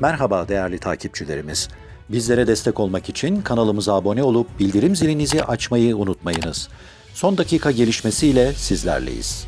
Merhaba değerli takipçilerimiz. Bizlere destek olmak için kanalımıza abone olup bildirim zilinizi açmayı unutmayınız. Son dakika gelişmesiyle sizlerleyiz.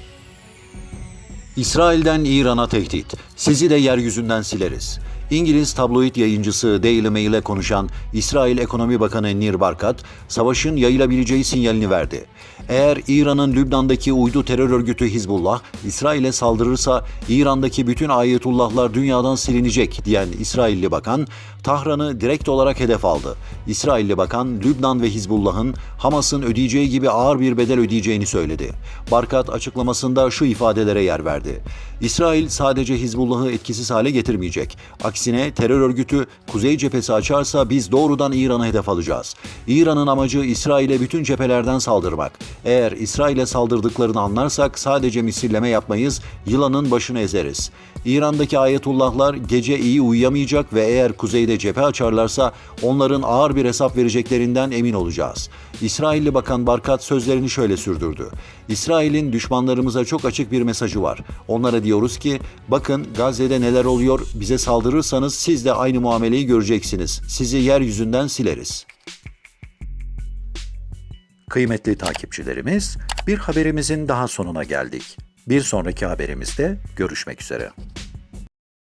İsrail'den İran'a tehdit. Sizi de yeryüzünden sileriz. İngiliz tabloid yayıncısı Daily Mail'e konuşan İsrail Ekonomi Bakanı Nir Barkat, savaşın yayılabileceği sinyalini verdi. Eğer İran'ın Lübnan'daki uydu terör örgütü Hizbullah, İsrail'e saldırırsa İran'daki bütün ayetullahlar dünyadan silinecek diyen İsrailli bakan, Tahran'ı direkt olarak hedef aldı. İsrailli bakan, Lübnan ve Hizbullah'ın Hamas'ın ödeyeceği gibi ağır bir bedel ödeyeceğini söyledi. Barkat açıklamasında şu ifadelere yer verdi. İsrail sadece Hizbullah'ı etkisiz hale getirmeyecek. Aksine terör örgütü Kuzey cephesi açarsa biz doğrudan İran'ı hedef alacağız. İran'ın amacı İsrail'e bütün cephelerden saldırmak. Eğer İsrail'e saldırdıklarını anlarsak sadece misilleme yapmayız, yılanın başını ezeriz. İran'daki ayetullahlar gece iyi uyuyamayacak ve eğer kuzeyde cephe açarlarsa onların ağır bir hesap vereceklerinden emin olacağız. İsrailli Bakan Barkat sözlerini şöyle sürdürdü. İsrail'in düşmanlarımıza çok açık bir mesajı var. Onlara diyoruz ki bakın Gazze'de neler oluyor bize saldırırsanız siz de aynı muameleyi göreceksiniz. Sizi yeryüzünden sileriz. Kıymetli takipçilerimiz, bir haberimizin daha sonuna geldik. Bir sonraki haberimizde görüşmek üzere.